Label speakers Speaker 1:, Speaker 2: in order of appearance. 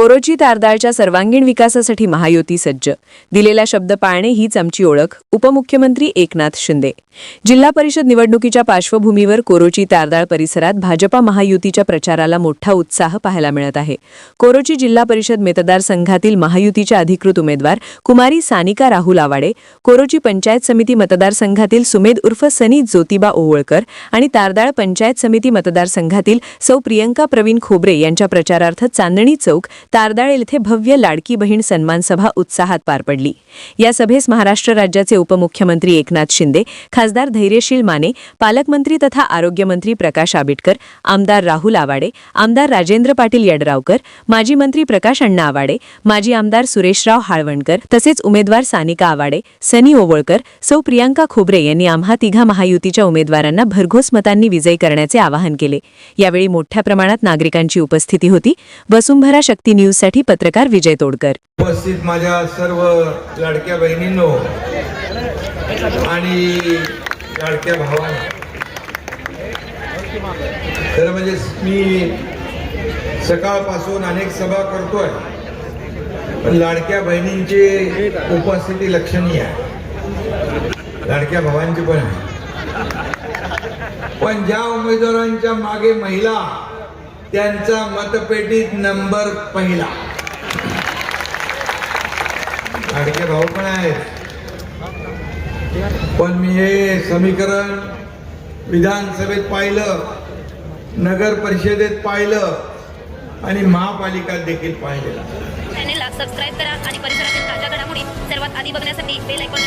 Speaker 1: कोरोची तारदाळच्या सर्वांगीण विकासासाठी महायुती सज्ज. दिलेला शब्द पाळणे हीच आमची ओळख उपमुख्यमंत्री एकनाथ शिंदे. जिल्हा परिषद निवडणुकीच्या पार्श्वभूमीवर कोरोची तारदाळ परिसरात भाजपा महायुतीच्या प्रचाराला मोठा उत्साह पाहायला मिळत आहे. कोरोची जिल्हा परिषद मतदारसंघातील महायुतीच्या अधिकृत उमेदवार कुमारी सानिका राहुल आवाडे कोरोची पंचायत समिती मतदारसंघातील सुमेद उर्फ सनी ज्योतिबा ओवळकर आणि तारदाळ पंचायत समिती मतदारसंघातील सौ प्रियंका प्रवीण खोबरे यांच्या प्रचारार्थ चांदणी चौक तारदाळ येथे भव्य लाडकी बहीण सन्मान सभा उत्साहात पार पडली. या सभेस महाराष्ट्र राज्याचे उपमुख्यमंत्री एकनाथ शिंदे खासदार धैर्यशील माने पालकमंत्री तथा आरोग्यमंत्री प्रकाश आबिटकर आमदार राहुल आवाडे आमदार राजेंद्र पाटील यड्रावकर माजी मंत्री प्रकाश अण्णा आवाडे माजी आमदार सुरेशराव हाळवणकर तसेच उमेदवार सानिका आवाडे सनी ओवळकर सौ प्रियांका खोबरे यांनी आम्हा तिघा महायुतीच्या उमेदवारांना भरघोस मतांनी विजयी करण्याचे आवाहन केले. यावेळी मोठ्या प्रमाणात नागरिकांची उपस्थिती होती. वसुंभरा शक्ती क्रांती न्यूजसाठी पत्रकार विजय तोडकर.
Speaker 2: उपस्थित माझ्या सर्व लाडक्या बहिणींनो आणि लाडक्या भावांना. खरं म्हणजे मी सकाळपासून अनेक सभा करतोय पण लाडक्या बहिणींची उपस्थिती लक्षणीय आहे. लाडक्या भावांची पण आहे. पण ज्या उमेदवारांच्या मागे महिला त्यांचा मतपेटीत नंबर पहिला. अडके भाऊ पण आहेत. पण मी हे समीकरण विधानसभेत पाहिलं नगर परिषदेत पाहिलं आणि महापालिका देखील पाहिलेला
Speaker 3: चॅनेलला सबस्क्राईब करा आणि परिसरातील ताज्या घडामोडी सर्वात आधी बघण्यासाठी बेल ऐकून